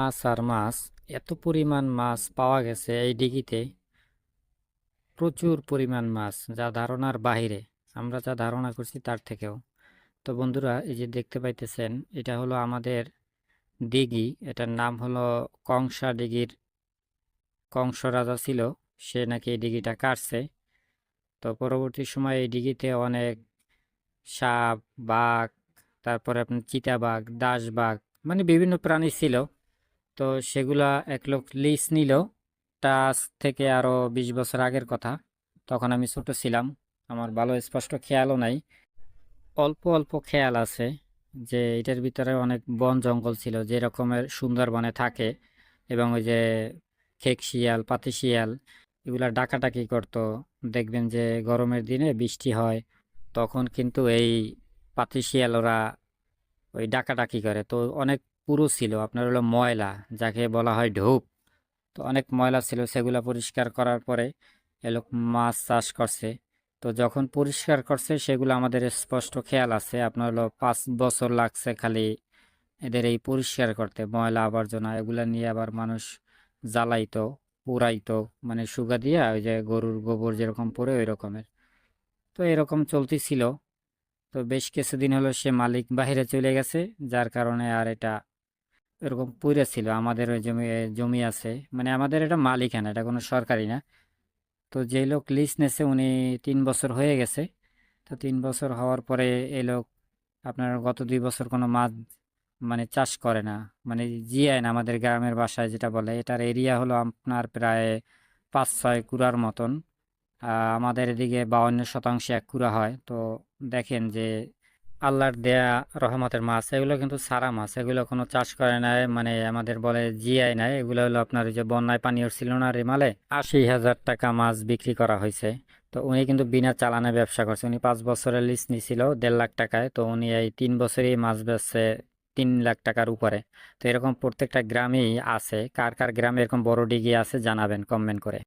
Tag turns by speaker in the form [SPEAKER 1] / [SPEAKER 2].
[SPEAKER 1] মাছ আর মাছ, এত পরিমাণ মাছ পাওয়া গেছে এই ডিগিতে। প্রচুর পরিমাণ মাছ, যা ধারণার বাহিরে, আমরা যা ধারণা করছি তার থেকেও। তো বন্ধুরা, এই যে দেখতে পাইতেছেন, এটা হলো আমাদের দিঘি এটার নাম হলো কংসা দিঘির কংস রাজা ছিল, সে নাকি এই দিঘিটা কাটছে। তো পরবর্তী সময়ে এই দিঘিতে অনেক সাপ, বাঘ, তারপরে আপনার চিতাবাঘ, দাসবাঘ মানে বিভিন্ন প্রাণী ছিল। তো সেগুলা এক লোক লিজ নিল। তা থেকে আরও বিশ বছর আগের কথা। তখন আমি ছোট ছিলাম। আমার ভালো স্পষ্ট খেয়ালও নাই। অল্প অল্প খেয়াল আছে যে এটার ভিতরে অনেক বন জঙ্গল ছিল যে রকমের সুন্দরবনে থাকে এবং ওই যে খেক শিয়াল, পাতি শিয়াল এগুলা ডাকাডাকি করতো। দেখবেন যে গরমের দিনে বৃষ্টি হয়, তখন কিন্তু এই পাতি শিয়াল ওরা ওই ডাকাডাকি করে। তো অনেক পুরো ছিল, আপনার হলো ময়লা, যাকে বলা হয় ঢোপ। তো অনেক ময়লা ছিল, সেগুলা পরিষ্কার করার পরে এ লোক মাছ চাষ করছে। তো যখন পরিষ্কার করছে, সেগুলো আমাদের স্পষ্ট খেয়াল আছে, আপনার হলো পাঁচ বছর লাগছে খালি এদের এই পরিষ্কার করতে, ময়লা আবর্জনা এগুলা নিয়ে আবার মানুষ জ্বালাইতো পুরাইতো মানে সুগা দিয়া ওই যে গরুর গোবর যেরকম পরে ওই রকমের। তো এরকম চলতেছিল। তো বেশ কিছুদিন হলো সে মালিক বাইরে চলে গেছে, যার কারণে আর এটা এরকম পুড়ে ছিল, আমাদের ওই জমি জমি আছে। মানে আমাদের এটা মালিকানা, এটা কোনো সরকারি না। তো যে লোক লিজ নেছে, উনি তিন বছর হয়ে গেছে। তো তিন বছর হওয়ার পরে এই লোক আপনার গত দুই বছর কোনো মাছ মানে চাষ করে না। মানে জিয়ায় না আমাদের গ্রামের বাসায় যেটা বলে, এটার এরিয়া হলো আপনার প্রায় পাঁচ ছয় কুড়ার মতন। আমাদের এদিকে বাউন্ন শতাংশে এক কুড়া হয়। তো দেখেন যে আল্লাহর দেয়া রহমতের মাছ, এগুলো কিন্তু সারা মাছ, এগুলো কোনো চাষ করে নাই মানে আমাদের বলে জিআই নাই, এগুলো হলো আপনার ওই যে বন্যায় পানি উঠছিল না রিমালে, আশি হাজার টাকা মাছ বিক্রি করা হয়েছে। তো উনি কিন্তু বিনা চালানে ব্যবসা করছে, উনি পাঁচ বছরের লিজ নিছিল দেড় লাখ টাকায়, তো উনি এই তিন বছরই মাছ বেচছে তিন লাখ টাকার উপরে। তো এরকম প্রত্যেকটা গ্রামেই আছে, কার কার গ্রামে এরকম বড় ডিগি আছে জানাবেন কমেন্ট করে।